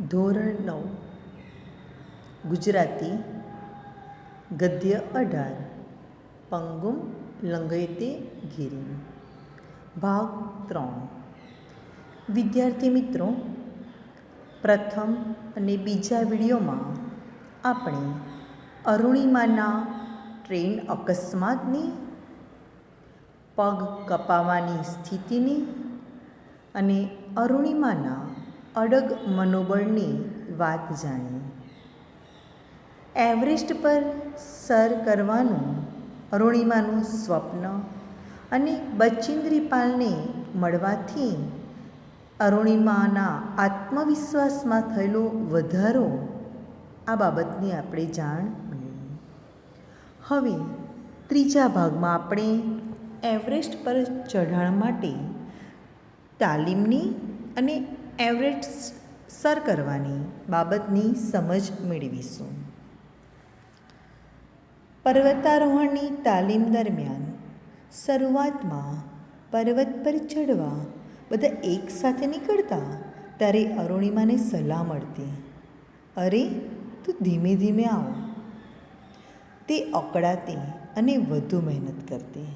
ધોરણ નવ. ગુજરાતી ગદ્ય અઢાર. પંગુમ લંગૈતે ગિરિમ ભાગ ત્રણ. વિદ્યાર્થી મિત્રો, પ્રથમ અને બીજા વિડીયોમાં આપણે અરુણિમાના ટ્રેન અકસ્માતની, પગ કપાવાની સ્થિતિની અને અરુણિમાના અડગ મનોબળની વાત જાણીએ એવરેસ્ટ પર સર કરવાનું અરુણિમાનું સ્વપ્ન અને બચિન્દ્રી મળવાથી અરુણિમાના આત્મવિશ્વાસમાં થયેલો વધારો આ બાબતની આપણે જાણ મેળવી. હવે ત્રીજા ભાગમાં આપણે એવરેસ્ટ પર ચઢાણ માટે તાલીમની અને એવરેસ્ટ સર કરવાની બાબતની સમજ મેળવીશું. પર્વતારોહણની તાલીમ દરમિયાન શરૂઆતમાં પર્વત પર ચડવા બધા એકસાથે નીકળતા ત્યારે અરુણિમાને સલાહ મળતી, અરે, તું ધીમે ધીમે આવ. તે અકળાતી અને વધુ મહેનત કરતી.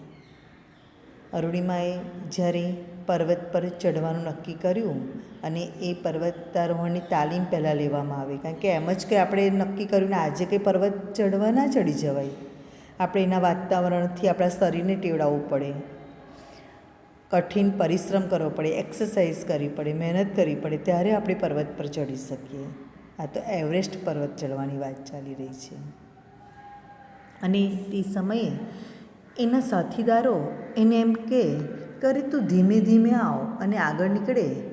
અરુણિમાએ જ્યારે પર્વત પર ચડવાનું નક્કી કર્યું અને એ પર્વતારોહણની તાલીમ પહેલાં લેવામાં આવે. કારણ કે એમ જ કે આપણે નક્કી કર્યું ને આજે કંઈ પર્વત ચડવા ના ચડી જવાય. આપણે એના વાતાવરણથી આપણા શરીરને ટેવડાવવું પડે. કઠિન પરિશ્રમ કરવો પડે એક્સરસાઇઝ કરવી પડે, મહેનત કરવી પડે, ત્યારે આપણે પર્વત પર ચડી શકીએ. આ તો એવરેસ્ટ પર્વત ચડવાની વાત ચાલી રહી છે. અને તે સમયે એના સાથીદારો એને એમ કે કરે તું ધીમે ધીમે આવ અને આગળ નીકળે,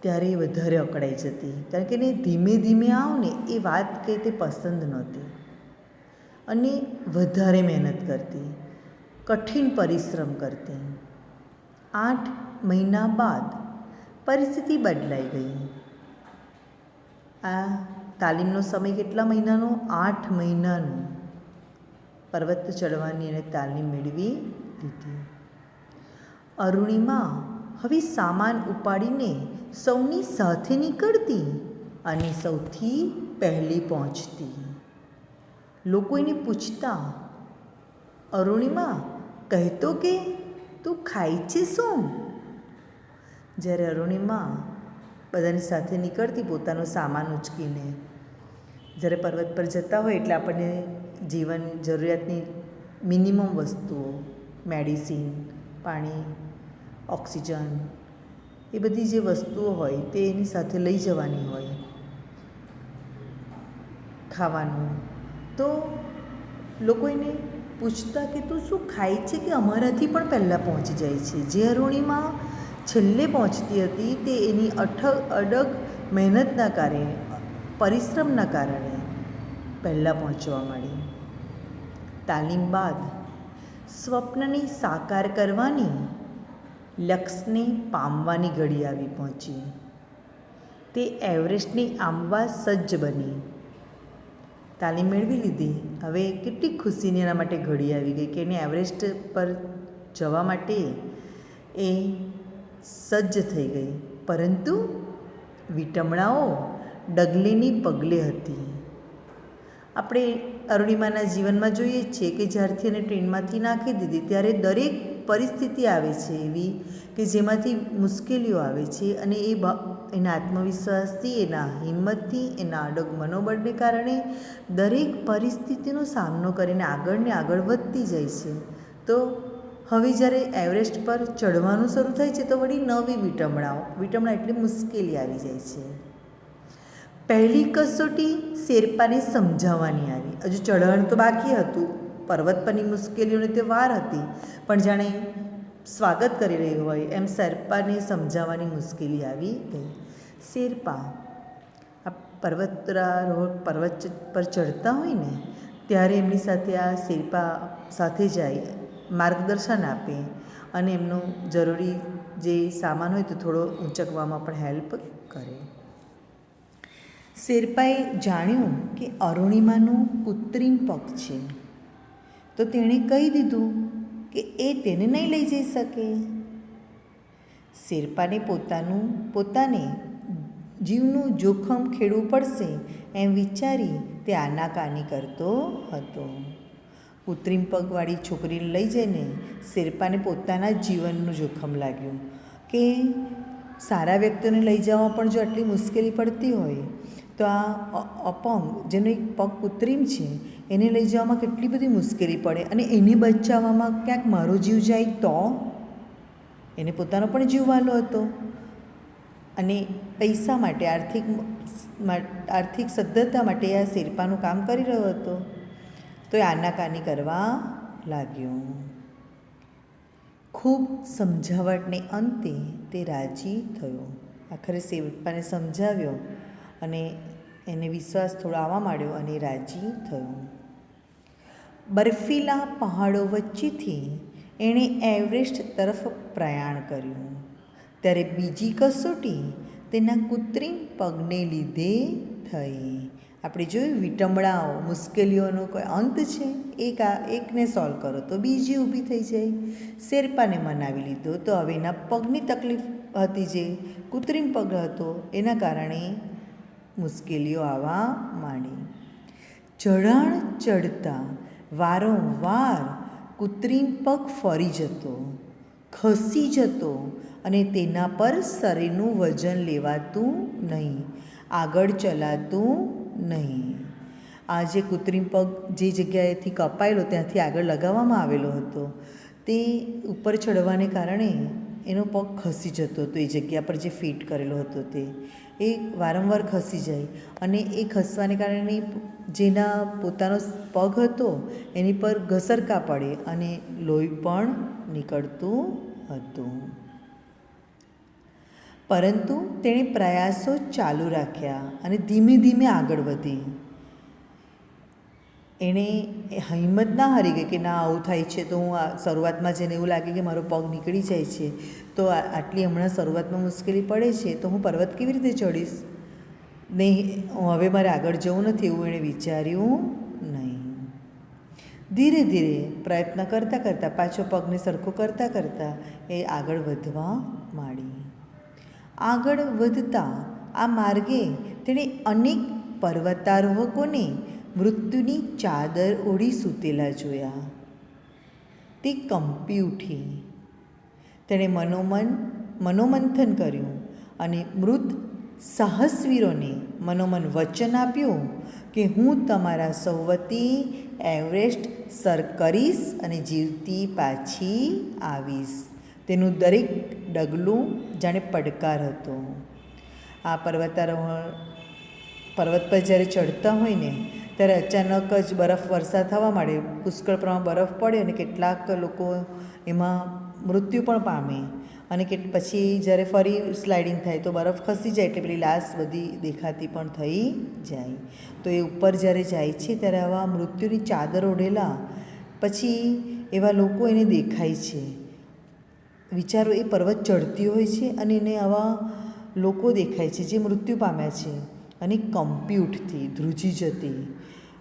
ત્યારે એ વધારે અકળાઈ જતી. કારણ કે એને ધીમે ધીમે આવ ને એ વાત કે તે પસંદ નહોતી. અને વધારે મહેનત કરતી. કઠિન પરિશ્રમ કરતી. આઠ મહિના બાદ પરિસ્થિતિ બદલાઈ ગઈ. આ તાલીમનો સમય કેટલા મહિનાનો? આઠ મહિનાનો. પર્વત ચડવાની એને તાલીમ મેળવી લીધી અરુણિમા હવે સામાન ઉપાડીને સૌની સાથે નીકળતી અને સૌથી પહેલી પહોંચતી. લોકો એને પૂછતા, અરુણિમા, કહેતો કે તું ખાય છે શું? જ્યારે અરુણિમા બધાની સાથે નીકળતી પોતાનો સામાન ઉચકીને, જ્યારે પર્વત પર જતા હોય એટલે આપણને જીવન જરૂરિયાતની મિનિમમ વસ્તુઓ મેડિસિન પાણી ઓક્સિજન. એ બધી જે વસ્તુઓ હોય તે એની સાથે લઈ જવાની હોય. ખાવાનું. તો લોકો એને પૂછતા કે તું શું ખાય છે કે અમારાથી પણ પહેલાં પહોંચી જાય છે? જે અરુણિમા છેલ્લે પહોંચતી હતી તે એની અઠગ અડગ મહેનતના કારણે, પરિશ્રમના કારણે પહેલાં પહોંચવા માંડી તાલીમ બાદ સ્વપ્નની સાકાર કરવાની લક્ષ્યને પામવાની ઘડી આવી પહોંચી. તે એવરેસ્ટની આંબવા સજ્જ બની. તાલીમ મેળવી લીધી. હવે કેટલી ખુશીની એના માટે ઘડી આવી ગઈ કે એને એવરેસ્ટ પર જવા માટે એ સજ્જ થઈ ગઈ. પરંતુ વિટમણાઓ ડગલેની પગલે હતી. આપણે અરુણિમાના જીવનમાં જોઈએ છીએ કે જ્યારથી એને ટ્રેનમાંથી નાખી દીધી, ત્યારે દરેક પરિસ્થિતિ આવે છે એવી કે જેમાંથી મુશ્કેલીઓ આવે છે અને એ એના આત્મવિશ્વાસથી, એના હિંમતથી, એના અડગ મનોબળને કારણે દરેક પરિસ્થિતિનો સામનો કરીને આગળને આગળ વધતી જાય છે. તો હવે જ્યારે એવરેસ્ટ પર ચઢવાનું શરૂ થાય છે તો વળી નવી વિટમણાઓ, વિટમણા એટલે મુશ્કેલી આવી જાય છે. પહેલી કસોટી શેરપાને સમજાવવાની આવી. હજુ ચઢાણ તો બાકી હતું. પર્વત પરની મુશ્કેલીઓને તે વાર હતી. પણ જાણે સ્વાગત કરી રહ્યું હોય એમ શેરપાને સમજાવવાની મુશ્કેલી આવી ગઈ. શેરપા, આ પર્વતરારોહક પર્વત પર ચડતા હોય ને, ત્યારે એમની સાથે આ શેરપા સાથે જાય, માર્ગદર્શન આપે અને એમનું જરૂરી જે સામાન હોય તો થોડો ઊંચકવામાં પણ હેલ્પ કરે. શેરપાએ જાણ્યું કે અરુણિમાનું કૃત્રિમ પગ છે. તો તેણે કહી દીધું કે એ તેને નહીં લઈ જઈ શકે. શેરપાને પોતાનું, પોતાને જીવનું જોખમ ખેડવું પડશે એમ વિચારી તે આનાકાની કરતો હતો. કૃત્રિમ પગવાળી છોકરીને લઈ જઈને શેરપાને પોતાના જીવનનું જોખમ લાગ્યું કે સારા વ્યક્તિઓને લઈ જવામાં પણ જો આટલી મુશ્કેલી પડતી હોય તો આ અપંગ, જેનો એક પગ કૃત્રિમ છે, એને લઈ જવામાં કેટલી બધી મુશ્કેલી પડે અને એને બચાવવામાં ક્યાંક મારો જીવ જાય તો? એને પોતાનો પણ જીવ વાલો હતો. અને પૈસા માટે, આર્થિક આર્થિક સદ્ધરતા માટે આ શેરપાનું કામ કરી રહ્યો હતો. તો એ આનાકાની કરવા લાગ્યો. ખૂબ સમજાવટને અંતે તે રાજી થયો. આખરે શેરપાને સમજાવ્યો અને એને વિશ્વાસ થોડો આવવા માંડ્યો અને રાજી થયો. બર્ફીલા પહાડો વચ્ચેથી એણે એવરેસ્ટ તરફ પ્રયાણ કર્યું. ત્યારે બીજી કસોટી તેના કૃત્રિમ પગને લીધે થઈ. આપણે જોયું વિટંબળાઓ મુશ્કેલીઓનો કોઈ અંત છે? એક આ, એકને સોલ્વ કરો તો બીજી ઊભી થઈ જાય. શેરપાને મનાવી લીધો. તો હવે એના પગની તકલીફ હતી જે કૃત્રિમ પગ હતો. એના કારણે મુશ્કેલીઓ આવવા માંડી. ચઢાણ ચડતા વારંવાર કૃત્રિમ પગ ફરી જતો, ખસી જતો અને તેના પર શરીરનું વજન લેવાતું નહીં, આગળ ચલાતું નહીં. આ જે કૃત્રિમ પગ જે જગ્યાએથી કપાયેલો ત્યાંથી આગળ લગાવવામાં આવેલો હતો, તે ઉપર ચડવાને કારણે એનો પગ ખસી જતો હતો, એ જગ્યા પર જે ફિટ કરેલો હતો તે. એ વારંવાર ખસી જાય. અને એ ખસવાને કારણે જેના પોતાનો પગ હતો એની પર ઘસરકા પડે અને લોહી પણ નીકળતું હતું. પરંતુ તેણે પ્રયાસો ચાલુ રાખ્યા અને ધીમે ધીમે આગળ વધી. એણે હિંમત ના હારી ગઈ કે ના, આવું થાય છે તો હું આ શરૂઆતમાં જેને એવું લાગે કે મારો પગ નીકળી જાય છે, તો આટલી હમણાં શરૂઆતમાં મુશ્કેલી પડે છે, તો હું પર્વત કેવી રીતે ચડીશ? નહીં હવે મારે આગળ જવું નથી એવું એણે વિચાર્યું નહીં. ધીરે ધીરે પ્રયત્ન કરતાં કરતાં, પાછો પગને સરખો કરતાં કરતાં એ આગળ વધવા માંડી. આગળ વધતા આ માર્ગે તેણે અનેક પર્વતારોહકોને મૃત્યુની ચાદર ઓઢી સૂતેલા જોયા. તે કંપી ઉઠી. તેણે મનોમન, મનોમંથન કર્યું અને મૃત સાહસવીરોને મનોમન વચન આપ્યું કે હું તમારા સૌવતી એવરેસ્ટ સર કરીશ અને જીવતી પાછી આવીશ. તેનું દરેક ડગલું જાણે પડકાર હતો. આ પર્વતારોહણ, પર્વત પર જ્યારે ચડતા હોય ને ત્યારે અચાનક જ બરફ વરસાદ થવા માંડે પુષ્કળ પ્રમાણ બરફ પડે અને કેટલાક લોકો એમાં મૃત્યુ પણ પામે અને કે પછી જ્યારે ફરી સ્લાઇડિંગ થાય તો બરફ ખસી જાય એટલે પેલી લાશ બધી દેખાતી પણ થઈ જાય. તો એ ઉપર જ્યારે જાય છે ત્યારે આવા મૃત્યુની ચાદર ઓઢેલા પછી એવા લોકો એને દેખાય છે. વિચારો એ પર્વત ચડતી હોય છે અને એને આવા લોકો દેખાય છે જે મૃત્યુ પામ્યા છે. અને કંપી ધ્રુજી જતી.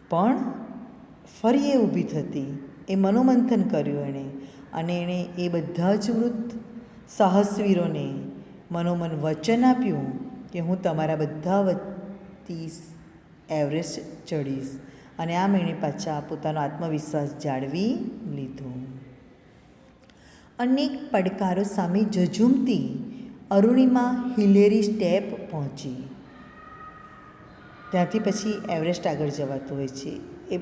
પણ ફરી એ ઊભી થતી, એ મનોમંથન કર્યું એણે. અને એણે એ બધા જ મૃત સાહસવીરોને મનોમન વચન આપ્યું કે હું તમારા બધા વતી એવરેસ્ટ ચડીશ અને આમ એણે પાછા પોતાનો આત્મવિશ્વાસ જાળવી લીધો. અનેક પડકારો સામે ઝઝૂમતી અરુણિમા હિલેરી સ્ટેપ પહોંચી. ત્યાંથી પછી એવરેસ્ટ આગળ જવાતું હોય છે. એ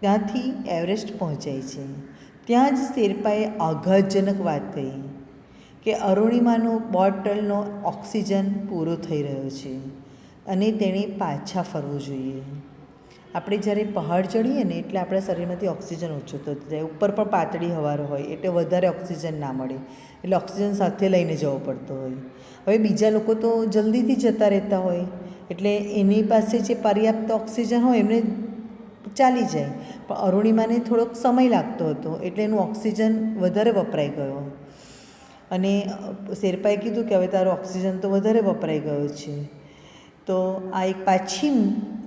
ત્યાંથી એવરેસ્ટ પહોંચાય છે. ત્યાં જ શેરપાએ આઘાતજનક વાત કહી કે અરુણિમાનો બોટલનો ઓક્સિજન પૂરો થઈ રહ્યો છે અને તેણે પાછા ફરવું જોઈએ. આપણે જ્યારે પહાડ ચડીએ ને એટલે આપણા શરીરમાંથી ઓક્સિજન ઓછો થતો જાય. ઉપર પણ પાતળી હવારો હોય એટલે વધારે ઓક્સિજન ના મળે. એટલે ઓક્સિજન સાથે લઈને જવો પડતો હોય. હવે બીજા લોકો તો જલ્દીથી જતા રહેતા હોય. એટલે એની પાસે જે પર્યાપ્ત ઓક્સિજન હોય એમને ચાલી જાય. પણ અરુણિમાને થોડોક સમય લાગતો હતો એટલે એનું ઓક્સિજન વધારે વપરાઈ ગયો. અને શેરપાએ કીધું કે હવે તારો ઓક્સિજન તો વધારે વપરાઈ ગયો છે. તો આ એક પાછી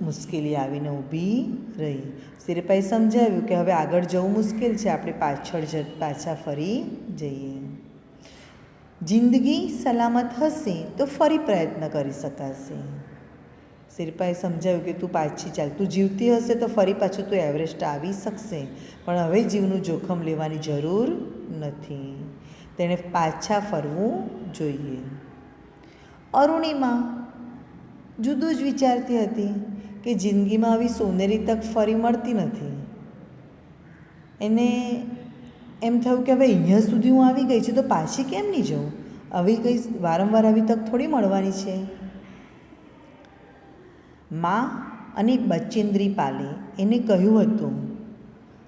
મુશ્કેલી આવીને ઊભી રહી. શેરપાએ સમજાવ્યું કે હવે આગળ જવું મુશ્કેલ છે, આપણે પાછળ જ પાછા ફરી જઈએ. જિંદગી સલામત હશે તો ફરી પ્રયત્ન કરી શકાશે. શિલ્પાએ સમજાવ્યું કે તું પાછી ચાલ. તું જીવતી હશે તો ફરી પાછું તું એવરેસ્ટ આવી શકશે. પણ હવે જીવનું જોખમ લેવાની જરૂર નથી. તેણે પાછા ફરવું જોઈએ. અરુણિમા જુદું જ વિચારતી હતી કે જિંદગીમાં આવી સોનેરી તક ફરી મળતી નથી. એને એમ થયું કે હવે અહીંયા સુધી હું આવી ગઈ છું તો પાછી કેમ નહીં જાઉં? આવી કંઈ વારંવાર આવી તક થોડી મળવાની છે. માં અને બચેન્દ્રી પાલે એને કહ્યું હતું,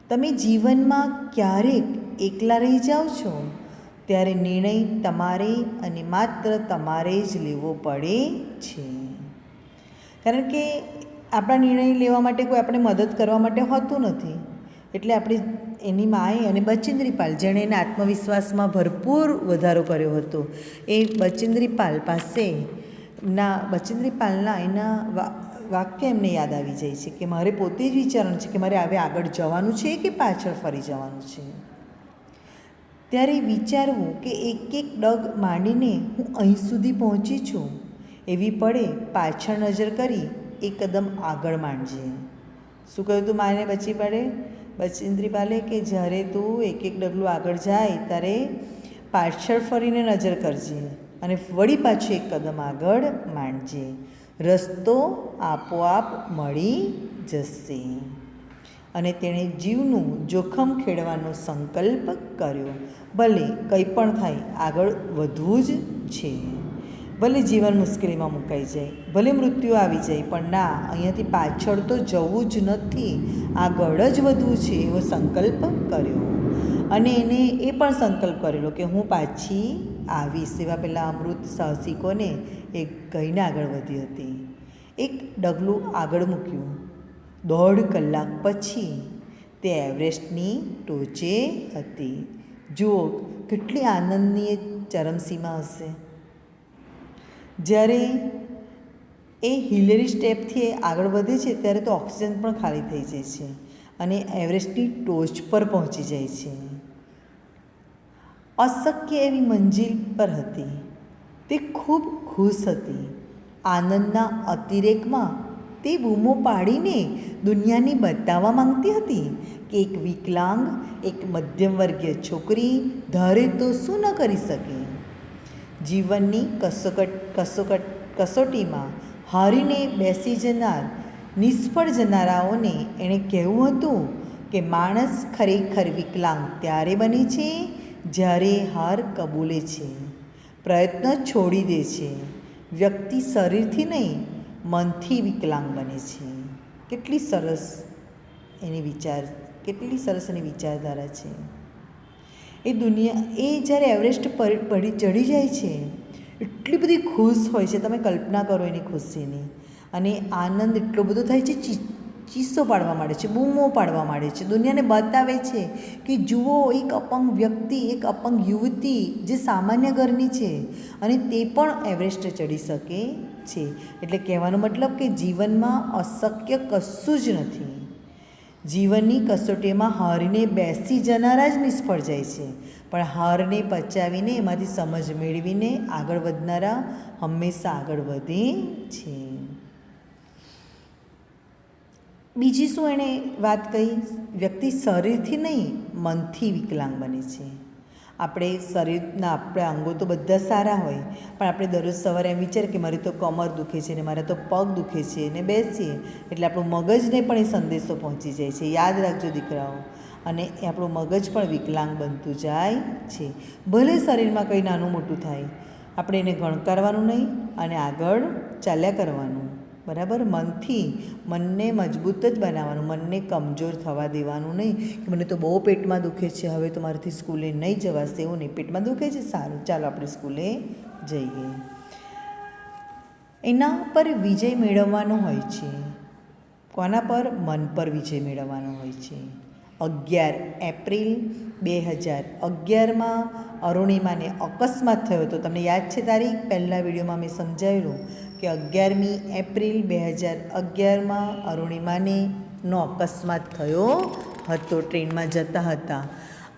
તમે જીવનમાં ક્યારેક એકલા રહી જાઓ છો? ત્યારે નિર્ણય તમારે અને માત્ર તમારે જ લેવો પડે છે. કારણ કે આપણા નિર્ણય લેવા માટે કોઈ આપણે મદદ કરવા માટે હોતું નથી. એટલે આપણે એની માએ અને બચેન્દ્રીપાલ જેણે એને આત્મવિશ્વાસમાં ભરપૂર વધારો કર્યો હતો, એ બચેન્દ્રીપાલ પાસે ના બચેન્દ્રીપાલના એના વાક્ય એમને યાદ આવી જાય છે કે મારે પોતે જ વિચારવાનું છે કે મારે હવે આગળ જવાનું છે કે પાછળ ફરી જવાનું છે? ત્યારે વિચારવું કે એક એક ડગ માંડીને હું અહીં સુધી પહોંચી છું. એવી પડે પાછળ નજર કરી એક કદમ આગળ માંડજે. શું કહ્યું તું માને બચી પડે બચેન્દ્રી પાલે કે જ્યારે તું એક એક ડગલું આગળ જાય ત્યારે પાછળ ફરીને નજર કરજે અને વળી પાછું એક કદમ આગળ માંડજે. રસ્તો આપોઆપ મળી જશે. અને તેણે જીવનું જોખમ ખેડવાનો સંકલ્પ કર્યો. ભલે કંઈ પણ થાય, આગળ વધવું જ છે. ભલે જીવન મુશ્કેલીમાં મુકાઈ જાય, ભલે મૃત્યુ આવી જાય, પણ ના, અહીંયાથી પાછળ તો જવું જ નથી. આગળ જ વધવું છે એવો સંકલ્પ કર્યો. અને એને એ પણ સંકલ્પ કરેલો કે હું પાછી આવીશ. એવા પેલા અમૃત સાહસિકોને એ ગઈને આગળ વધી હતી. એક ડગલું આગળ મૂક્યું. દોઢ કલાક પછી તે એવરેસ્ટની ટોચે હતી. જુઓ, કેટલી આનંદની ચરમસીમા હશે. જ્યારે એ હિલેરી સ્ટેપથી આગળ વધે છે, ત્યારે તો ઓક્સિજન પણ ખાલી થઈ જાય છે અને એવરેસ્ટની ટોચ પર પહોંચી જાય છે. અશક્ય એવી મંજિલ પર હતી. તે ખૂબ ખુશ હતી. આનંદના અતિરેકમાં તે બૂમો પાડીને દુનિયાને બતાવવા માંગતી હતી કે એક વિકલાંગ, એક મધ્યમ વર્ગીય છોકરી ધારે તો શું ન કરી શકે? જીવનની કસોકટ કસોકટ, કસોટીમાં હારીને બેસી જનાર, નિષ્ફળ જનારાઓને એણે કહેવું હતું કે માણસ ખરેખર વિકલાંગ ત્યારે બને છે જ્યારે હાર કબૂલે છે, પ્રયત્ન છોડી દે છે, વ્યક્તિ શરીરથી નહીં, મનથી વિકલાંગ બને છે. કેટલી સરસ એની વિચાર, કેટલી સરસ એની વિચારધારા છે. એ દુનિયા, એ જ્યારે એવરેસ્ટ પર, પડી, ચડી જાય છે, એટલી બધી ખુશ હોય છે. તમે કલ્પના કરો એની ખુશીની. અને આનંદ એટલો બધો થાય છે ચીસો પાડવા માંડે છે, બૂમો પાડવા માંડે છે. દુનિયાને બતાવે છે કે જુઓ, એક અપંગ વ્યક્તિ, એક અપંગ યુવતી જે સામાન્ય ઘરની છે અને તે પણ એવરેસ્ટ ચડી શકે છે. એટલે કહેવાનો મતલબ કે જીવનમાં અશક્ય કશું જ નથી. જીવનની કસોટીમાં હારીને બેસી જનારા જ નિષ્ફળ જાય છે. પણ હારને પચાવીને, એમાંથી સમજ મેળવીને આગળ વધનારા હંમેશા આગળ વધે છે. બીજી શું એણે વાત કહી? વ્યક્તિ શરીરથી નહીં, મનથી વિકલાંગ બને છે. આપણે શરીરના આપણા અંગો તો બધા સારા હોય, પણ આપણે દરરોજ સવારે એમ વિચારે કે મારી તો કમર દુખે છે ને મારા તો પગ દુખે છે ને બેસીએ, એટલે આપણું મગજને પણ એ સંદેશો પહોંચી જાય છે. યાદ રાખજો દીકરાઓ, અને એ આપણું મગજ પણ વિકલાંગ બનતું જાય છે. ભલે શરીરમાં કંઈ નાનું મોટું થાય, આપણે એને ગણકારવાનું નહીં, અને આગળ ચાલ્યા કરવાનું. બરાબર? મનથી મનને મજબૂત જ બનાવવાનું, મનને કમજોર થવા દેવાનું નહીં કે મને તો બહુ પેટમાં દુખે છે, હવે તો મારાથી સ્કૂલે નહીં જવાશે, એવું નહીં. પેટમાં દુખે છે? સારું, ચાલો આપણે સ્કૂલે જઈએ. એના પર વિજય મેળવવાનો હોય છે. કોના પર? મન પર વિજય મેળવવાનો હોય છે. અગિયાર એપ્રિલ બે હજાર અગિયારમાં અરુણિમાને અકસ્માત થયો હતો. તમને યાદ છે તારીખ? પહેલાં વિડીયોમાં મેં સમજાવેલું. કે અગિયારમી એપ્રિલ બે હજાર અગિયારમાં અરુણિમાને નો અકસ્માત થયો હતો, ટ્રેનમાં જતા હતા.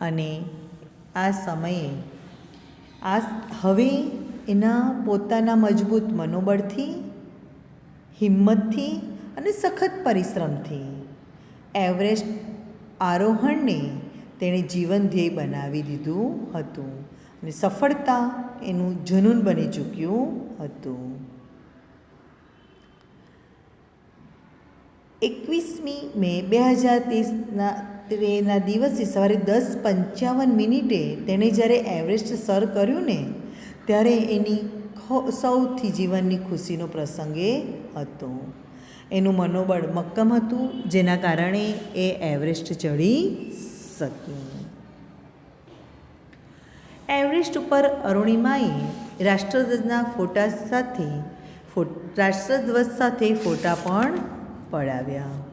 અને આ સમયે આ હવે એના પોતાના મજબૂત મનોબળથી, હિંમતથી અને સખત પરિશ્રમથી એવરેસ્ટ આરોહણને તેણે જીવન ધ્યેય બનાવી દીધું હતું અને સફળતા એનું જનૂન બની ચૂક્યું હતું. એકવીસમી મે બે હજાર ત્રીસના તેના દિવસે સવારે દસ પંચાવન મિનિટે તેણે જ્યારે એવરેસ્ટ સર કર્યું ને, ત્યારે એની સૌથી જીવનની ખુશીનો પ્રસંગ એ હતો. એનું મનોબળ મક્કમ હતું, જેના કારણે એ એવરેસ્ટ ચડી શકી. એવરેસ્ટ ઉપર અરુણિમાએ રાષ્ટ્રધ્વજના ફોટા સાથે રાષ્ટ્રધ્વજ સાથે ફોટા પણ પડાવ્યા